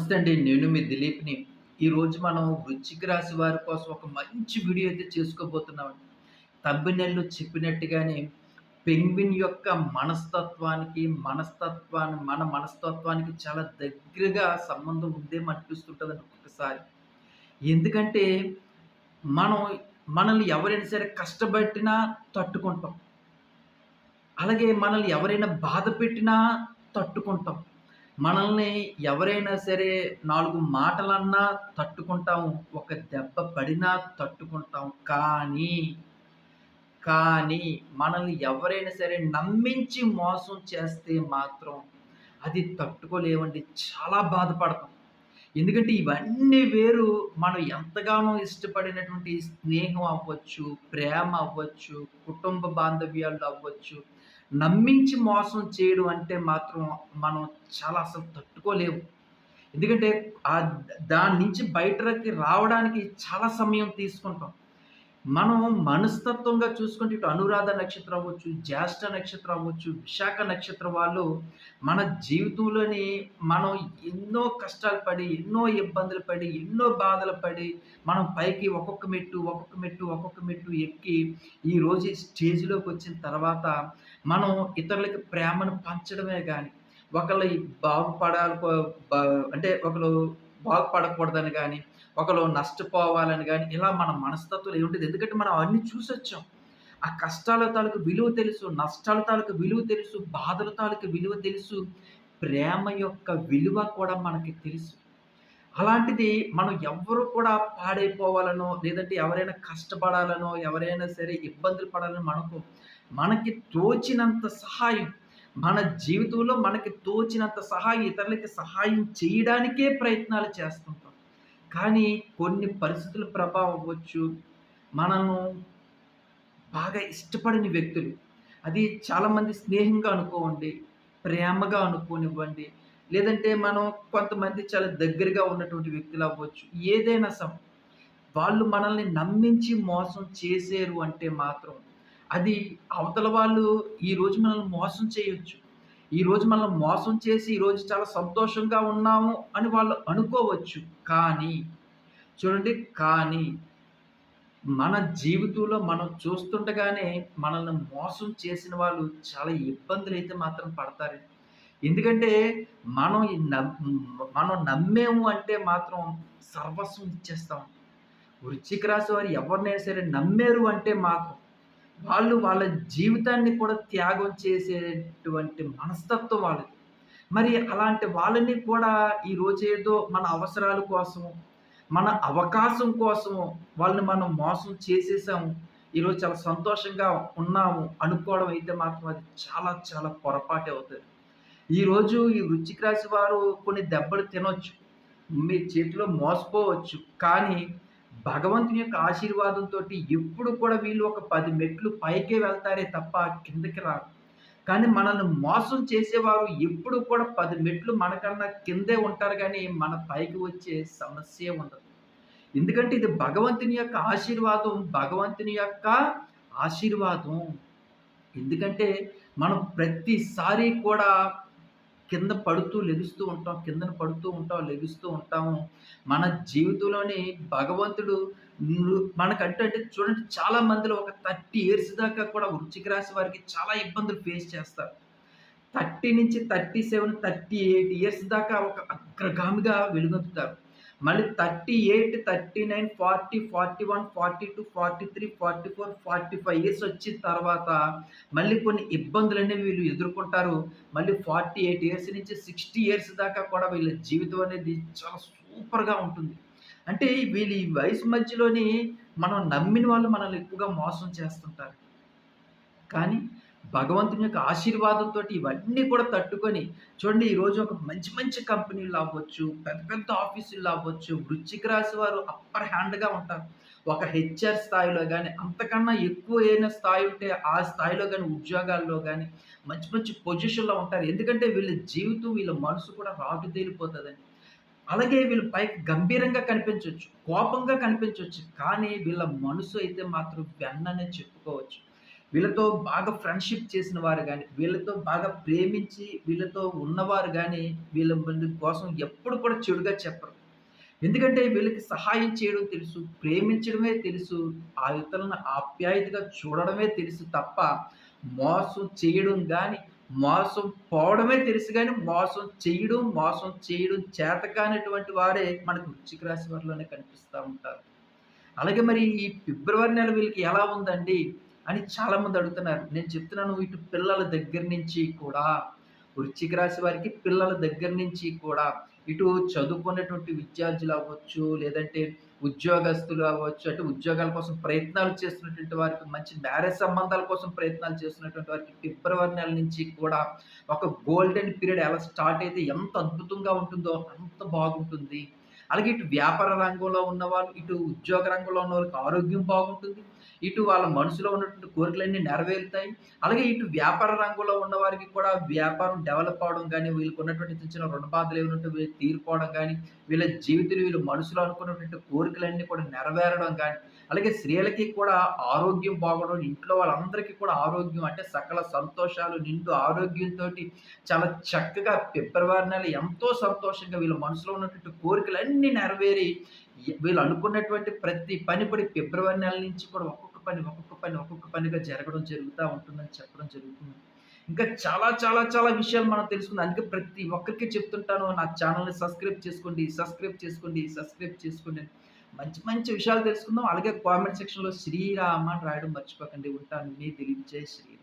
నమస్తే అండి. నేను మీ దిలీప్‌ని. ఈరోజు మనం వృశ్చిక రాశి వారి కోసం ఒక మంచి వీడియో అయితే చేసుకోబోతున్నామండి. థంబ్‌నెయిల్‌లో చెప్పినట్టుగానే పెంగ్విన్ యొక్క మనస్తత్వానికి, మనస్తత్వాన్ని మన మనస్తత్వానికి చాలా దగ్గరగా సంబంధం ఉందేమో అనిపిస్తుంటదండి ఒకసారి ఎందుకంటే మనం మనల్ని ఎవరైనా సరే కష్టపెట్టినా తట్టుకుంటాం. అలాగే మనల్ని ఎవరైనా బాధ పెట్టినా తట్టుకుంటాం. మనల్ని ఎవరైనా సరే నాలుగు మాటలన్నా తట్టుకుంటాం ఒక దెబ్బ పడినా తట్టుకుంటాం. కానీ, కానీ మనల్ని ఎవరైనా సరే నమ్మించి మోసం చేస్తే మాత్రం అది తట్టుకోలేవండి చాలా బాధపడతాం. ఎందుకంటే ఇవన్నీ వేరు మనం ఎంతగానో ఇష్టపడినటువంటి స్నేహం అవ్వచ్చు, ప్రేమ అవ్వచ్చు, కుటుంబ బాంధవ్యాలు అవ్వచ్చు. నమ్మించి మోసం చేయడం అంటే మాత్రం మనం చాలా అసలు తట్టుకోలేము. ఎందుకంటే ఆ దాని నుంచి బయటకి రావడానికి చాలా సమయం తీసుకుంటాం. మనం మనస్తత్వంగా చూసుకుంటే ఇటు అనురాధ నక్షత్రం అవ్వచ్చు, జ్యేష్ఠ నక్షత్రం అవ్వచ్చు, విశాఖ నక్షత్రం వాళ్ళు మన జీవితంలోని మనం ఎన్నో కష్టాలు పడి, ఎన్నో ఇబ్బందులు పడి, ఎన్నో బాధలు పడి, మనం పైకి ఒక్కొక్క మెట్టు, ఒక్కొక్క మెట్టు, ఒక్కొక్క మెట్టు ఎక్కి ఈరోజు స్టేజ్లోకి వచ్చిన తర్వాత మనం ఇతరులకి ప్రేమను పంచడమే కానీ ఒకళ్ళు బాగుపడాలి అంటే ఒకరు బాగుపడకూడదని కానీ ఒకరు నష్టపోవాలని కానీ ఇలా మన మనస్తత్వం ఏముంటుంది ఎందుకంటే మనం అన్నీ చూసొచ్చాం. ఆ కష్టాల తాలూకు విలువ తెలుసు, నష్టాల తాలూకు విలువ తెలుసు, బాధల తాలూకు విలువ తెలుసు, ప్రేమ యొక్క విలువ కూడా మనకి తెలుసు. అలాంటిది మనం ఎవరు కూడా పాడైపోవాలనో, లేదంటే ఎవరైనా కష్టపడాలనో, ఎవరైనా సరే ఇబ్బందులు పడాలని మనకు మనకి తోచినంత సహాయం, మన జీవితంలో మనకి తోచినంత సహాయం ఇతరులకి సహాయం చేయడానికే ప్రయత్నాలు చేస్తుంటాం. కానీ కొన్ని పరిస్థితుల ప్రభావం అవ్వచ్చు, మనము బాగా ఇష్టపడని వ్యక్తులు, అది చాలామంది స్నేహంగా అనుకోండి ప్రేమగా అనుకోనివ్వండి, లేదంటే మనం కొంతమంది చాలా దగ్గరగా ఉన్నటువంటి వ్యక్తులు అవ్వచ్చు. ఏదైనా సమ వాళ్ళు మనల్ని నమ్మించి మోసం చేసేరు అంటే మాత్రం, అది అవతల వాళ్ళు ఈరోజు మనల్ని మోసం చేయొచ్చు. ఈరోజు మనల్ని మోసం చేసి ఈరోజు చాలా సంతోషంగా ఉన్నాము అని వాళ్ళు అనుకోవచ్చు. కానీ, చూడండి కానీ మన జీవితంలో మనం చూస్తుండగానే మనల్ని మోసం చేసిన వాళ్ళు చాలా ఇబ్బందులైతే మాత్రం పడతారండి. ఎందుకంటే మనం ఈ మనం నమ్మేము అంటే మాత్రం సర్వస్వం ఇచ్చేస్తాం. వృశ్చిక రాశి వారు ఎవరినైనా సరే నమ్మేరు అంటే మాత్రం వాళ్ళు వాళ్ళ జీవితాన్ని కూడా త్యాగం చేసేటువంటి మనస్తత్వం వాళ్ళది. మరి అలాంటి వాళ్ళని కూడా ఈరోజు ఏదో మన అవసరాల కోసం మన అవకాశం కోసం వాళ్ళని మనం మోసం చేసేసాము. ఈరోజు చాలా సంతోషంగా ఉన్నాము అనుకోవడం అయితే మాత్రం అది చాలా చాలా పొరపాటే అవుతుంది ఈరోజు ఈ వృచ్చిక రాశి వారు కొన్ని దెబ్బలు తినొచ్చు. మీ చేతిలో మోసపోవచ్చు. కానీ భగవంతుని యొక్క ఆశీర్వాదంతో ఎప్పుడు కూడా వీళ్ళు ఒక పది మెట్లు పైకే వెళ్తారే తప్ప కిందకి రారు. కానీ మనల్ని మోసం చేసేవారు ఎప్పుడు కూడా పది మెట్లు మనకన్నా కిందే ఉంటారు కానీ మన పైకి వచ్చే సమస్య ఉండదు. ఎందుకంటే ఇది భగవంతుని యొక్క ఆశీర్వాదం, భగవంతుని యొక్క ఆశీర్వాదం. ఎందుకంటే మనం ప్రతిసారి కూడా కింద పడుతూ లెగుస్తూ ఉంటాం. కిందన పడుతూ ఉంటాం, లెగుస్తూ ఉంటాము. మన జీవితంలోని భగవంతుడు మనకంటే అంటే చూడండి చాలా మందిలో ఒక 30 ఇయర్స్ దాకా కూడా వృచ్చిక రాశి వారికి చాలా ఇబ్బందులు ఫేస్ చేస్తారు. 30 నుంచి 37, 38 ఇయర్స్ దాకా ఒక అగ్రగామిగా వెలుగొందుతారు. మళ్ళీ 38, 39, 40, 41, 42, 43, 44, 45 ఇయర్స్ వచ్చిన తర్వాత మళ్ళీ కొన్ని ఇబ్బందులనేవి వీళ్ళు ఎదుర్కొంటారు. మళ్ళీ 48 ఇయర్స్ నుంచి 60 ఇయర్స్ దాకా కూడా వీళ్ళ జీవితం అనేది చాలా సూపర్‌గా ఉంటుంది. అంటే వీళ్ళు ఈ వయసు మధ్యలోని మనం నమ్మిన వాళ్ళు మనల్ని ఎక్కువగా మోసం చేస్తుంటారు. కానీ భగవంతుని యొక్క ఆశీర్వాదంతో ఇవన్నీ కూడా తట్టుకొని చూడండి ఈరోజు ఒక మంచి మంచి కంపెనీలు అవ్వచ్చు, పెద్ద పెద్ద ఆఫీసులు అవ్వచ్చు, వృచ్చిక రాశి వారు అప్పర్ హ్యాండ్‌గా ఉంటారు. ఒక హెచ్‌ఆర్ స్థాయిలో కానీ అంతకన్నా ఎక్కువ ఏదైనా స్థాయి ఉంటే ఆ స్థాయిలో కానీ ఉద్యోగాల్లో కానీ మంచి మంచి పొజిషన్‌లో ఉంటారు. ఎందుకంటే వీళ్ళ జీవితం, వీళ్ళ మనసు కూడా రాటుదేలిపోతదండి. అలాగే వీళ్ళు పైకి గంభీరంగా కనిపించవచ్చు కోపంగా కనిపించవచ్చు కానీ వీళ్ళ మనసు అయితే మాత్రం వెన్ననే చెప్పుకోవచ్చు. వీళ్ళతో బాగా ఫ్రెండ్‌షిప్ చేసిన వారు కానీ వీళ్ళతో బాగా ప్రేమించి వీళ్ళతో ఉన్నవారు కానీ వీళ్ళ మంది కోసం ఎప్పుడు కూడా చెడుగా చెప్పరు. ఎందుకంటే వీళ్ళకి సహాయం చేయడం తెలుసు, ప్రేమించడమే తెలుసు, ఆ ఇతరులను ఆప్యాయతగా చూడడమే తెలుసు తప్ప, మోసం చేయడం కానీ మోసం పోవడమే తెలుసు కానీ మోసం చేయడం, మోసం చేయడం చేతకానటువంటి వారే మనకు వృచ్చిక రాశి వారిలోనే కనిపిస్తూ ఉంటారు. అలాగే మరి ఈ ఫిబ్రవరి నెల వీళ్ళకి ఎలా ఉందండి? అని చాలామంది అడుగుతున్నారు. నేను చెప్తున్నాను ఇటు పిల్లల దగ్గర నుంచి కూడా వృశ్చిక రాశి వారికి పిల్లల దగ్గర నుంచి కూడా ఇటు చదువుకునేటువంటి విద్యార్థులు అవ్వచ్చు, లేదంటే ఉద్యోగస్తులు అవ్వచ్చు, అంటే ఉద్యోగాల కోసం ప్రయత్నాలు చేస్తున్నటువంటి వారికి, మంచి మ్యారేజ్ సంబంధాల కోసం ప్రయత్నాలు చేస్తున్నటువంటి వారికి ఫిబ్రవరి నెల నుంచి కూడా ఒక గోల్డెన్ పీరియడ్ ఎలా స్టార్ట్ అయితే ఎంత అద్భుతంగా ఉంటుందో అంత బాగుంటుంది. అలాగే ఇటు వ్యాపార రంగంలో ఉన్నవారు ఇటు ఉద్యోగ రంగంలో ఉన్నవాళ్ళకి ఆరోగ్యం బాగుంటుంది. ఇటు వాళ్ళ మనసులో ఉన్నటువంటి కోరికలన్నీ నెరవేరుతాయి. అలాగే ఇటు వ్యాపార రంగంలో ఉన్నవారికి కూడా వ్యాపారం డెవలప్ అవ్వడం వీళ్ళకి ఉన్నటువంటి చిన్న చిన్న రుణ బాధలు ఏమైనా ఉంటే కానీ తీరిపోవడం వీళ్ళ జీవితంలో వీళ్ళు మనసులో అనుకున్నటువంటి కోరికలన్నీ కూడా నెరవేరడం కానీ అలాగే స్త్రీలకి కూడా ఆరోగ్యం బాగోవడం, ఇంట్లో వాళ్ళందరికీ కూడా ఆరోగ్యం అంటే సకల సంతోషాలు, నిండు ఆరోగ్యంతో చాలా చక్కగా ఫిబ్రవరి నెల ఎంతో సంతోషంగా వీళ్ళ మనసులో ఉన్నటువంటి కోరికలన్నీ నెరవేరి, వీళ్ళు అనుకున్నటువంటి ప్రతి పని కూడా ఫిబ్రవరి నెల నుంచి కూడా ఒక్కొక్క పని, ఒక్కొక్క పని, ఒక్కొక్క పనిగా జరగడం జరుగుతూ ఉంటుందని చెప్పడం జరుగుతుంది. ఇంకా చాలా చాలా చాలా విషయాలు మనం తెలుసుకుందాం. అందుకే ప్రతి ఒక్కరికి చెప్తుంటాను నా ఛానల్ని సబ్స్క్రైబ్ చేసుకోండి, సబ్స్క్రైబ్ చేసుకోండి, సబ్స్క్రైబ్ చేసుకోండి మంచి మంచి విషయాలు తెలుసుకుందాం. అలాగే కామెంట్ సెక్షన్‌లో శ్రీరామ అని రాయడం మర్చిపోకండి. ఉంటాను. మీ దిలీప్. జై శ్రీరామ్.